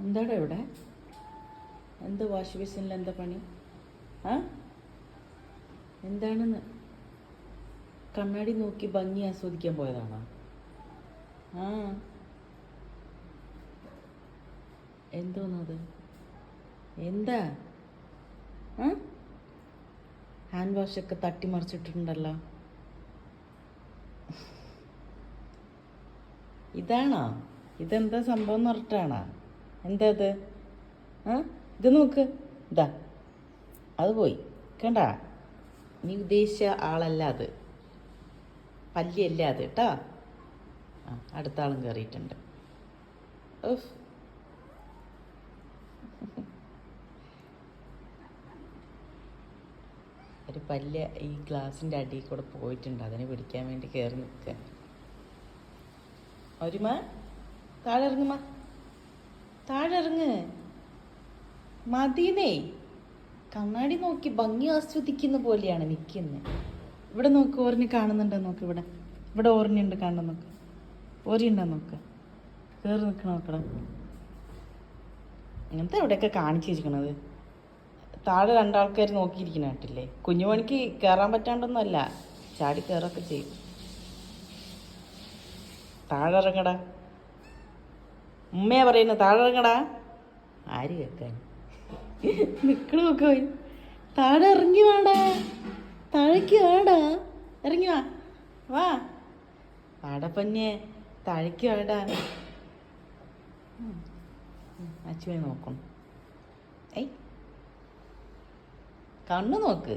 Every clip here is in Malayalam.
എന്താടാ ഇവിടെ? എന്ത് വാഷ് ബേസിനിൽ എന്താ പണി? ആ? എന്താണെന്ന്? കണ്ണാടി നോക്കി ഭംഗി ആസ്വദിക്കാൻ പോയതാണോ? ആ. എന്തോന്നത്? എന്താ? ഹാൻഡ് വാഷൊക്കെ തട്ടിമറിച്ചിട്ടുണ്ടല്ലോ ഇതാണോ? ഇതെന്താ സംഭവം എന്ന് പറഞ്ഞിട്ടാണോ? എന്താ ഇത് ആ? ഇത് നോക്ക്. ഇതാ അത് പോയി. കണ്ട? നീ ഉദ്ദേശിച്ച ആളല്ല അത്. പല്ലിയല്ല അത് കേട്ടാ? ആ അടുത്ത ആളും കയറിയിട്ടുണ്ട് ഓഫ് ഒരു പല്ല് ഈ ഗ്ലാസിന്റെ അടിയിൽ കൂടെ പോയിട്ടുണ്ട്. അതിനെ പിടിക്കാൻ വേണ്ടി കയറി നിൽക്കുക ഒരുമ താഴെ ഇറങ്ങുമ. താഴെ ഇറങ്ങ് മതിനേ കണ്ണാടി നോക്കി ഭംഗി ആസ്വദിക്കുന്ന പോലെയാണ് നിൽക്കുന്നത്. ഇവിടെ നോക്ക് ഓറിനെ കാണുന്നുണ്ടോ നോക്ക് ഇവിടെ. ഇവിടെ ഓറിനുണ്ട് കാണുന്ന നോക്ക്. ഓരിയുണ്ടോ നോക്ക്. കയറി നിൽക്കണം നോക്കണം അങ്ങനത്തെ എവിടെയൊക്കെ കാണിച്ചു വെച്ചിരിക്കണത്? താഴെ രണ്ടാൾക്കാർ നോക്കിയിരിക്കണ കേട്ടില്ലേ കുഞ്ഞുമണിക്ക് കയറാൻ പറ്റാണ്ടൊന്നുമല്ല. ചാടി കയറൊക്കെ ചെയ്യും. താഴെ ഇറങ്ങടാ. ഉമ്മയാ പറയുന്നത് താഴെ ഇറങ്ങടാ ആര് കേൾക്കാൻ? നിക്കണ നോക്ക് പോയി. താഴെ ഇറങ്ങി വാടാ. താഴേക്ക് വാടാ. ഇറങ്ങി വാ. വാ. വാടാ പൊന്നെ. താഴേക്ക് വാടാ. അച്ഛനെ നോക്കണം ഏയ് കണ്ണു നോക്ക്.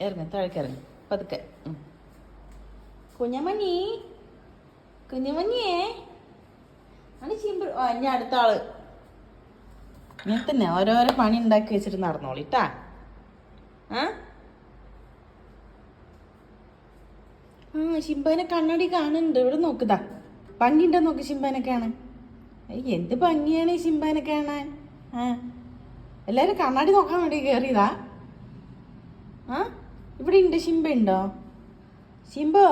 ഇറങ്ങ താഴേക്ക് ഇറങ്ങ. പതുക്കെ. കുഞ്ഞമണി കുഞ്ഞമണിയേ ആണ് അടുത്ത ആൾ. ഇങ്ങനെ തന്നെ ഓരോരോ പണി ഉണ്ടാക്കി വെച്ചിട്ട് നടന്നോളിട്ടാ ആ? ആ ശിംബാനെ കണ്ണാടി കാണുന്നുണ്ട്. ഇവിടെ നോക്കുതാ ഭംഗിയുണ്ടോ നോക്ക് ശിംബാനെ കാണാൻ. ഏയ് എന്ത് ഭംഗിയാണ് ഈ ശിംബാനെ കാണാൻ? ആ. എല്ലാവരും കണ്ണാടി നോക്കാൻ വേണ്ടി കയറിയതാ ആ? ഇവിടെ ഉണ്ട്. ശിംബ ഉണ്ടോ? ശിംബോ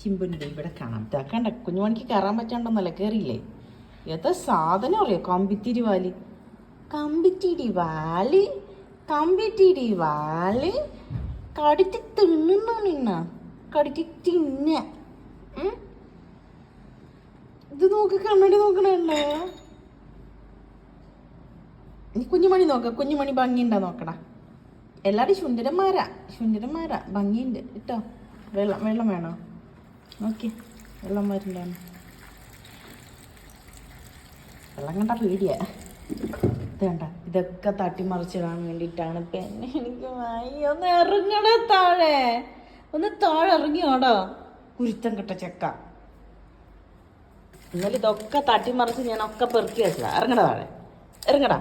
ശിംബുണ്ട് ഇവിടെ കാണാം കണ്ട കുഞ്ഞുമണിക്ക് കയറാൻ പറ്റാണ്ടെന്നല്ല കയറിയില്ലേ ഏതാ സാധനം അറിയോ? കമ്പിത്തിരി വാൽ. കമ്പിത്തിരി വാൽ? കമ്പിത്തിരി വാൽ? കടിച്ച് തിന്നുന്നു നിന്ന. കടിച്ച് തിന്ന. ഇത് നോക്ക് കണ്ണടി നോക്കണേ കുഞ്ഞുമണി നോക്ക കുഞ്ഞുമണി ഭംഗിയുണ്ടോ നോക്കടാ. എല്ലാവരും സുന്ദരന്മാരാ സുന്ദരന്മാരാ ഭംഗിയുണ്ട്. കേട്ടോ വെള്ളം വെള്ളം വേണോ? നോക്കി. വെള്ളം വരുന്നതാണ് വെള്ളം കണ്ട പേടിയാ. ഇത് ഇതൊക്കെ തട്ടിമറിച്ചിടാൻ വേണ്ടിയിട്ടാണ് പിന്നെ എനിക്ക് ഒന്ന് ഇറങ്ങടാ താഴെ. ഒന്ന് താഴെ ഇറങ്ങിയോടോ കുരുത്തം കിട്ട ചെക്ക. എന്നാലും ഇതൊക്കെ തട്ടിമറിച്ച് ഞാൻ ഒക്കെ പെറുക്കി വെച്ചതാ. ഇറങ്ങടാ താഴെ. ഇറങ്ങടാ.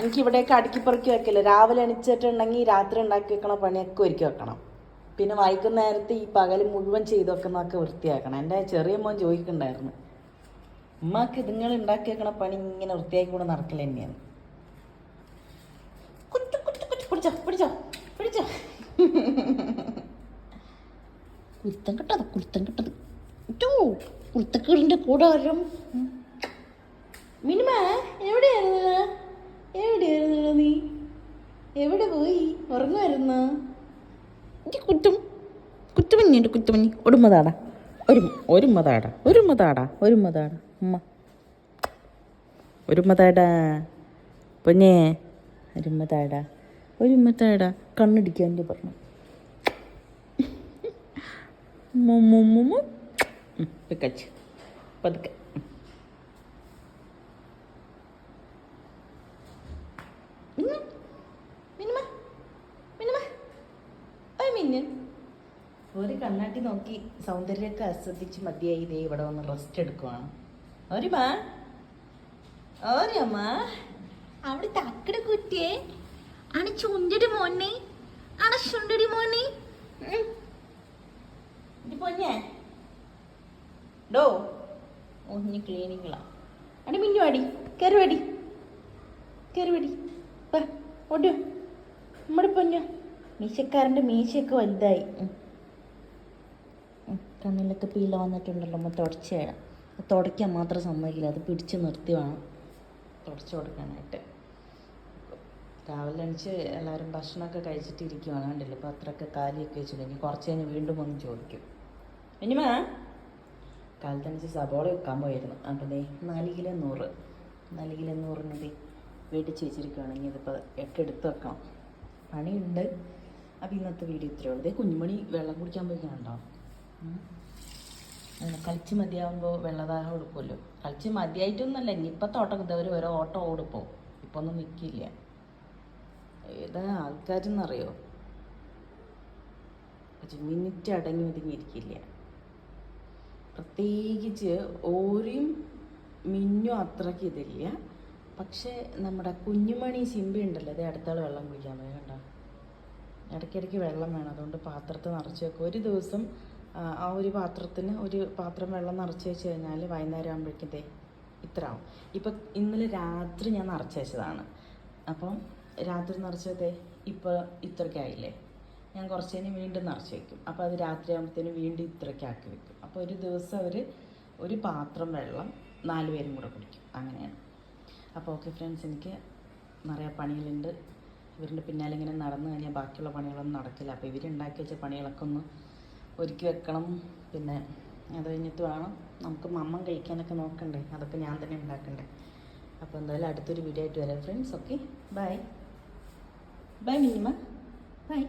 എനിക്ക് ഇവിടെയൊക്കെ അടുക്കി പെറുക്കി വെക്കില്ല. രാവിലെ എണിച്ചിട്ടുണ്ടെങ്കിൽ രാത്രി ഉണ്ടാക്കി വെക്കണ പണിയൊക്കെ ഒരുക്കി വെക്കണം. പിന്നെ വൈകുന്നേരത്ത് ഈ പകൽ മുഴുവൻ ചെയ്ത് വെക്കുന്നതൊക്കെ വൃത്തിയാക്കണം. എന്റെ ചെറിയ മോൻ ചോദിക്കണ്ടായിരുന്നു ഉമ്മാക്ക് നിങ്ങൾ ഉണ്ടാക്കി വെക്കണ പണി ഇങ്ങനെ വൃത്തിയാക്കി കൂടെ നടക്കൽ തന്നെയാണ്. കുറ്റു കുറ്റു കുറ്റു പിടിച്ചോ പിടിച്ചോ പിടിച്ചോ കുരുത്തം കിട്ടത് കുരുത്തം കിട്ടത്. കുരുത്തക്കേടിന്റെ കൂടെ കൂടാരം. മിനിമ എവിടെയായിരുന്നു? എവിടെയായിരുന്നു നീ? എവിടെ പോയി? ഉറങ്ങുമായിരുന്നു? എനിക്ക് കുറ്റും കുറ്റുമഞ്ഞുണ്ട് കുറ്റുമഞ്ഞ് ഒടുമതാടാ ഒരു ഒരുമതാടാ ഒരുമതാടാ ഒരുമതാടാ ഉമ്മ. ഒരുമതാടാ പൊന്നേ. ഒരുമതാടാ ഒരുമതാടാ കണ്ണടിക്കാൻ പറഞ്ഞു. മുമ്മുമ്മു പിക്കച്ച് പതുക്കെ മിനിമ മിനിമ മിനിമ ഒരു മിന്നൻ ഒരു കണ്ണാട്ടി നോക്കി സൗന്ദര്യമൊക്കെ ആസ്വദിച്ച് മതിയായി. ഇതേ ഇവിടെ വന്ന് റെസ്റ്റ് എടുക്കുവാണ്. ഒരുമ ഓരമ്മ അവിടെ തക്കട കുറ്റിയെ ആണ് ചുണ്ടടി മോനെ. ആണ് ചുണ്ടടി മോനെ. ഇത് പൊന്നെ. ഡോ. ഒന്ന് ക്ലീനിങ്ങളാ അടി മിന്നു അടി. കയറി വടി. കയറി വടി. ഓടിയോ. നമ്മുടെ പൊന്നു. മീശക്കാരന്റെ മീശയൊക്കെ വലുതായി. കണ്ണിലൊക്കെ പീല വന്നിട്ടുണ്ടല്ലോ നമ്മൾ തുടച്ച് തരാം. തുടയ്ക്കാൻ മാത്രം സമ്മതിക്കില്ല അത് പിടിച്ച് നിർത്തി വേണം തുടച്ചു കൊടുക്കാനായിട്ട്. രാവിലെ എണിച്ച് എല്ലാവരും ഭക്ഷണമൊക്കെ കഴിച്ചിട്ട് ഇരിക്കുവാണ് ഇപ്പോൾ അത്രയൊക്കെ കാലിയൊക്കെ വെച്ചിട്ട് ഇനി കുറച്ച് കഴിഞ്ഞ് വീണ്ടും വന്ന് ചോദിക്കും. ഇനിമ കാലത്തണിച്ച് സബോള വെക്കാൻ പോയിരുന്നു അപ്പോൾ ദേ നാല് കിലോ നൂറ്. നാല് കിലോ നൂറിനത് ദേ മേടിച്ച് വെച്ചിരിക്കുകയാണെങ്കിൽ ഇതിപ്പോൾ ഒക്കെ എടുത്ത് വെക്കണം. പണിയുണ്ട്. അപ്പോൾ ഇന്നത്തെ വീഡിയോ ഇത്രയേ ഉള്ളൂ. ദേ കുഞ്ഞുമണി വെള്ളം കുടിക്കാൻ പോയി കളിച്ച് മതിയാവുമ്പോൾ വെള്ളദാഹം കൊടുക്കുമല്ലോ കളിച്ച് മതിയായിട്ടൊന്നുമല്ല ഇനിയിപ്പോൾ തോട്ടം ഇതവർ ഓരോ ഓട്ടം ഓടിപ്പോ ഇപ്പൊ ഒന്നും നിൽക്കില്ല ഏതാ ആൾക്കാരെന്നറിയോ? ഒരു മിനിറ്റ് അടങ്ങി ഒതുങ്ങിയിരിക്കില്ല. പ്രത്യേകിച്ച് ഓരും മിന്നും അത്രയ്ക്ക് ഇതില്ല. പക്ഷേ നമ്മുടെ കുഞ്ഞുമണി സിമ്പി ഉണ്ടല്ലോ അതേ അടുത്താൾ വെള്ളം കുടിക്കാൻ പോയി കണ്ടോ? ഇടയ്ക്കിടയ്ക്ക് വെള്ളം വേണം അതുകൊണ്ട് പാത്രത്തിൽ നിറച്ച് വെക്കും. ഒരു ദിവസം ആ, ഒരു പാത്രത്തിന് ഒരു പാത്രം വെള്ളം നിറച്ച് വെച്ച് കഴിഞ്ഞാൽ വൈകുന്നേരം ആകുമ്പോഴേക്കത്തെ ഇത്ര ആവും ഇപ്പം ഇന്നലെ രാത്രി ഞാൻ നിറച്ച് വെച്ചതാണ്. അപ്പം രാത്രി നിറച്ചതേ ഇപ്പോൾ ഇത്രയ്ക്കായില്ലേ ഞാൻ കുറച്ച് കഴിഞ്ഞ് വീണ്ടും നിറച്ച് വെക്കും. അപ്പോൾ അത് രാത്രി ആകുമ്പോഴത്തേനും വീണ്ടും ഇത്രയ്ക്ക് ആക്കി വെക്കും. അപ്പോൾ ഒരു ദിവസം അവർ ഒരു പാത്രം വെള്ളം നാല് പേരും കൂടെ കുടിക്കും. അങ്ങനെയാണ്. അപ്പോൾ ഓക്കെ ഫ്രണ്ട്സ് എനിക്ക് നിറയെ പണികളുണ്ട്. ഇവരുടെ പിന്നാലെ ഇങ്ങനെ നടന്നു കഴിഞ്ഞാൽ ബാക്കിയുള്ള പണികളൊന്നും നടക്കില്ല. അപ്പോൾ ഇവരുണ്ടാക്കി വെച്ച പണികളൊക്കെ ഒന്ന് ഒരുക്കി വെക്കണം. പിന്നെ അത് കഴിഞ്ഞിട്ട് വേണം നമുക്ക് മമ്മം കഴിക്കാനൊക്കെ നോക്കണ്ടേ. അതൊക്കെ ഞാൻ തന്നെ ഉണ്ടാക്കണ്ടേ. അപ്പോൾ എന്തായാലും അടുത്തൊരു വീഡിയോ ആയിട്ട് വരാം. ഫ്രണ്ട്സ് ഓക്കെ ബൈ ബൈ മിനിമ. ബൈ